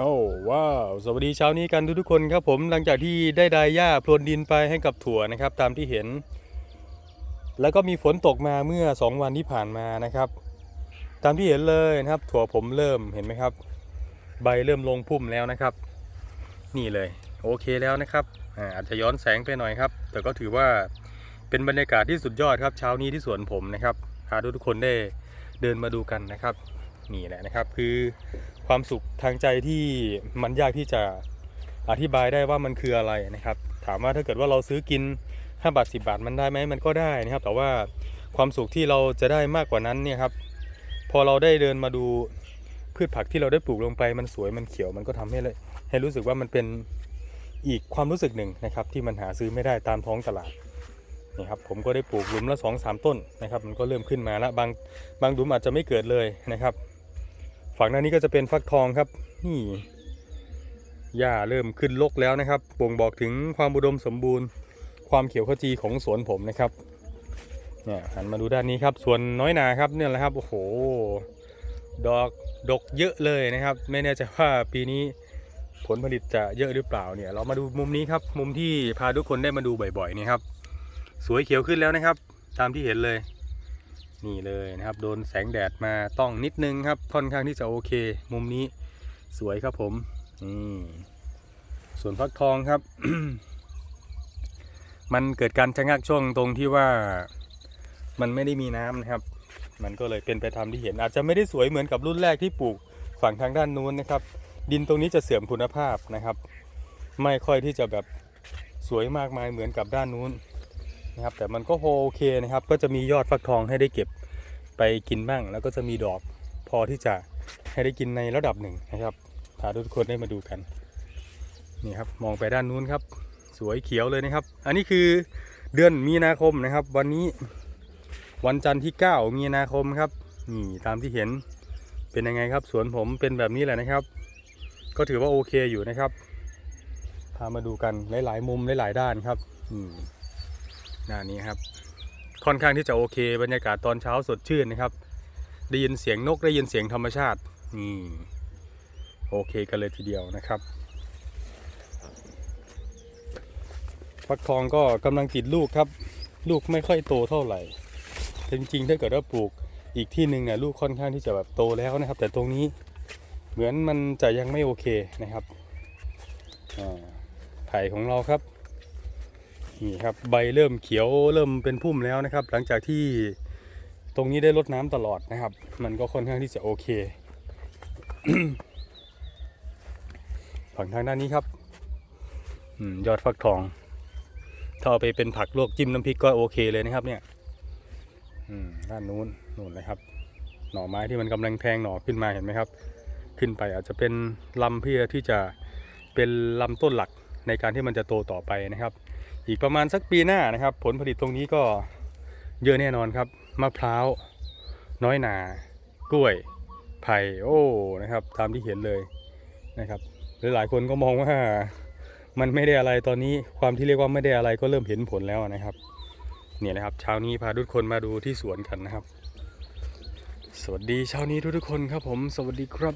โอ้ว้าวสวัสดีเช้านี้กันทุกๆคนครับผมหลังจากที่ได้ดายหญ้าพรวนดินไปให้กับถั่วนะครับ ตามที่เห็น แล้วก็มีฝนตกมาเมื่อ 2 วันที่ผ่านมานะครับ ตามที่เห็นเลยนะครับ ถั่วผมเริ่มเห็นไหมครับ ใบเริ่มลงพุ่มแล้วนะครับ นี่เลยโอเคแล้วนะครับอาอาจจะย้อนแสงไปหน่อยครับ แต่ก็ถือว่าเป็นบรรยากาศที่สุดยอดครับ เช้านี้ที่สวนผมนะครับพาทุกๆคนได้เดินมาดูกันนะครับนี่แหละนะครับ คือ ความสุขทางใจที่มันยากที่จะอธิบายได้ว่ามันคืออะไรนะครับ ถามว่าถ้าเกิดว่าเราซื้อกิน5บาท10 บาทมันได้ไหมมันก็ได้นะครับ แต่ว่าความสุขที่เราจะได้มากกว่านั้นเนี่ยครับ พอเราได้เดินมาดูพืชผักที่เราได้ปลูกลงไปมันสวยมันเขียวมันก็ทำให้เลยให้รู้สึกว่ามันเป็นอีกความรู้สึกหนึ่งนะครับ ที่มันหาซื้อไม่ได้ตามท้องตลาดนี่ครับผมก็ได้ปลูกหลุมละสองสามต้นนะครับ มันก็เริ่มขึ้นมาแล้วบางบางหลุมอาจจะไม่เกิดเลยนะครับ ฝั่งหน้านี้ก็จะเป็นฟักทองครับนี่หญ้าเริ่มขึ้นรกแล้วนะครับบ่งบอกถึงความอุดมสมบูรณ์ ความเขียวขจีของสวนผมนะครับเนี่ยหันมาดูด้านนี้ครับสวนน้อยนาครับเนี่ยแหละครับโอ้โหดอกดกเยอะเลยนะครับ ไม่แน่ใจว่าปีนี้ผลผลิตจะเยอะหรือเปล่าเนี่ย เรามาดูมุมนี้ครับ มุมที่พาทุกคนได้มาดูบ่อยๆนี่ครับ สวยเขียวขึ้นแล้วนะครับ ตามที่เห็นเลย นี่เลยนะครับ โดนแสงแดดมาต้องนิดนึงครับค่อนข้างที่จะโอเค มุมนี้สวยครับผมนี่ส่วนฟักทองครับ มันเกิดการชะงักช่วงตรงที่ว่ามันไม่ได้มีน้ำนะครับ มันก็เลยเป็นไปตามที่เห็น อาจจะไม่ได้สวยเหมือนกับรุ่นแรกที่ปลูกฝั่งทางด้านนู้นนะครับ ดินตรงนี้จะเสื่อมคุณภาพนะครับ ไม่ค่อยที่จะแบบสวยมากมายเหมือนกับด้านนู้น นะครับ แต่มันก็โอเคนะครับ ก็จะมียอดฟักทองให้ได้เก็บไปกินบ้าง แล้วก็จะมีดอกพอที่จะให้ได้กินในระดับหนึ่งนะครับพาทุกคนได้มาดูกันนี่ครับมองไปด้านนู้นครับ สวยเขียวเลยนะครับ อันนี้คือเดือนมีนาคมนะครับ วันนี้วันจันทร์ที่ 9 มีนาคมครับนี่ตามที่เห็นเป็นยังไงครับ สวนผมเป็นแบบนี้แหละนะครับ ก็ถือว่าโอเคอยู่นะครับพามาดูกันหลาย ๆ มุมหลาย ๆ ด้านครับอืม ด้านนี้ครับค่อนข้างที่จะโอเค บรรยากาศตอนเช้าสดชื่นนะครับ ได้ยินเสียงนกได้ยินเสียงธรรมชาตินี่โอเคกันเลยทีเดียวนะครับฟักทองก็กำลังติดลูกครับ ลูกไม่ค่อยโตเท่าไหร่แต่จริงๆถ้าเกิดว่าปลูกอีกที่หนึ่งเนี่ยลูกค่อนข้างที่จะแบบโตแล้วนะครับ แต่ตรงนี้เหมือนมันจะยังไม่โอเคนะครับอ่าไผ่ของเราครับ นี่ครับใบเริ่มเขียวเริ่มเป็นพุ่มแล้วนะครับ หลังจากที่ตรงนี้ได้รดน้ำตลอดนะครับ มันก็ค่อนข้างที่จะโอเคฝั่งทางด้านนี้ครับอยอดฟักทองถ้าเอาไปเป็นผักลวกจิ้มน้ำพริกก็โอเคเลยนะครับ เนี่ยด้านนู้นนู่นเลยครับ หน่อไม้ที่มันกำลังแทงหน่อขึ้นมาเห็นไหมครับ ขึ้นไปอาจจะเป็นลำเพื่อที่จะเป็นลำต้นหลักในการที่มันจะโตต่อไปนะครับ อีกประมาณสักปีหน้านะครับ ผลผลิตตรงนี้ก็เยอะแน่นอนครับ มะพร้าว น้อยหนา กล้วย ไผ่ โอ้ นะครับ ตามที่เห็นเลยนะครับ หลายๆคนก็มองว่ามันไม่ได้อะไรตอนนี้ ความที่เรียกว่าไม่ได้อะไรก็เริ่มเห็นผลแล้วนะครับ เนี่ยนะครับ เช้านี้พาทุกคนมาดูที่สวนกันนะครับ สวัสดีเช้านี้ทุกๆคนครับผม สวัสดีครับ